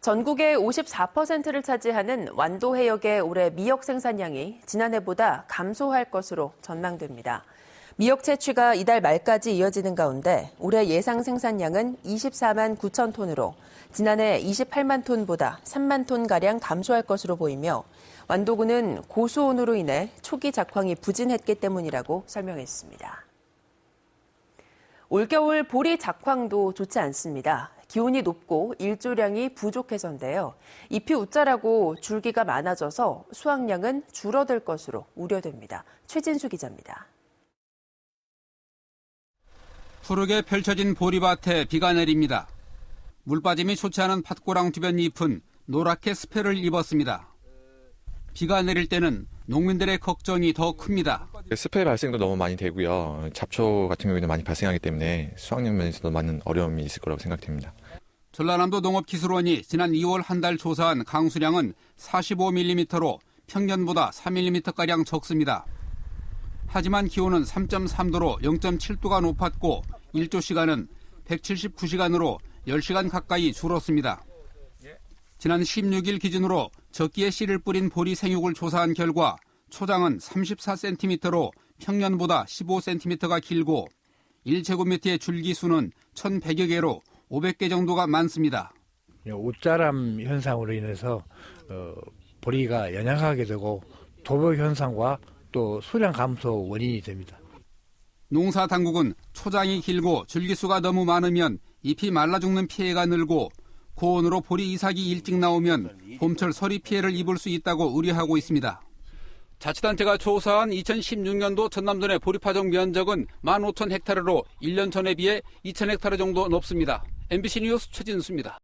전국의 54%를 차지하는 완도 해역의 올해 미역 생산량이 지난해보다 감소할 것으로 전망됩니다. 미역 채취가 이달 말까지 이어지는 가운데 올해 예상 생산량은 24만 9천 톤으로 지난해 28만 톤보다 3만 톤가량 감소할 것으로 보이며 완도군은 고수온으로 인해 초기 작황이 부진했기 때문이라고 설명했습니다. 올겨울 보리 작황도 좋지 않습니다. 기온이 높고 일조량이 부족해서인데요. 잎이 웃자라고 줄기가 많아져서 수확량은 줄어들 것으로 우려됩니다. 최진수 기자입니다. 푸르게 펼쳐진 보리밭에 비가 내립니다. 물빠짐이 좋지 않은 팥고랑 주변 잎은 노랗게 스패를 입었습니다. 비가 내릴 때는 농민들의 걱정이 더 큽니다. 스페 발생도 너무 많이 되고요. 잡초 같은 경우에는 많이 발생하기 때문에 수확량 면에서도 많은 어려움이 있을 거라고 생각됩니다. 전라남도 농업기술원이 지난 2월 한 달 조사한 강수량은 45mm로 평년보다 4mm가량 적습니다. 하지만 기온은 3.3도로 0.7도가 높았고 일조 시간은 179시간으로 10시간 가까이 줄었습니다. 지난 16일 기준으로 적기에 씨를 뿌린 보리 생육을 조사한 결과 초장은 34cm로 평년보다 15cm가 길고 1제곱미터의 줄기 수는 1,100여 개로 500개 정도가 많습니다. 옷자람 현상으로 인해서 어, 보리가 연약하게 되고 도벽 현상과 또 수량 감소 원인이 됩니다. 농사 당국은 초장이 길고 줄기수가 너무 많으면 잎이 말라 죽는 피해가 늘고 고온으로 보리 이삭이 일찍 나오면 봄철 서리 피해를 입을 수 있다고 우려하고 있습니다. 자치단체가 조사한 2016년도 전남도 내 보리 파종 면적은 15,000헥타르로 1년 전에 비해 2,000헥타르 정도 높습니다. MBC 뉴스 최진수입니다.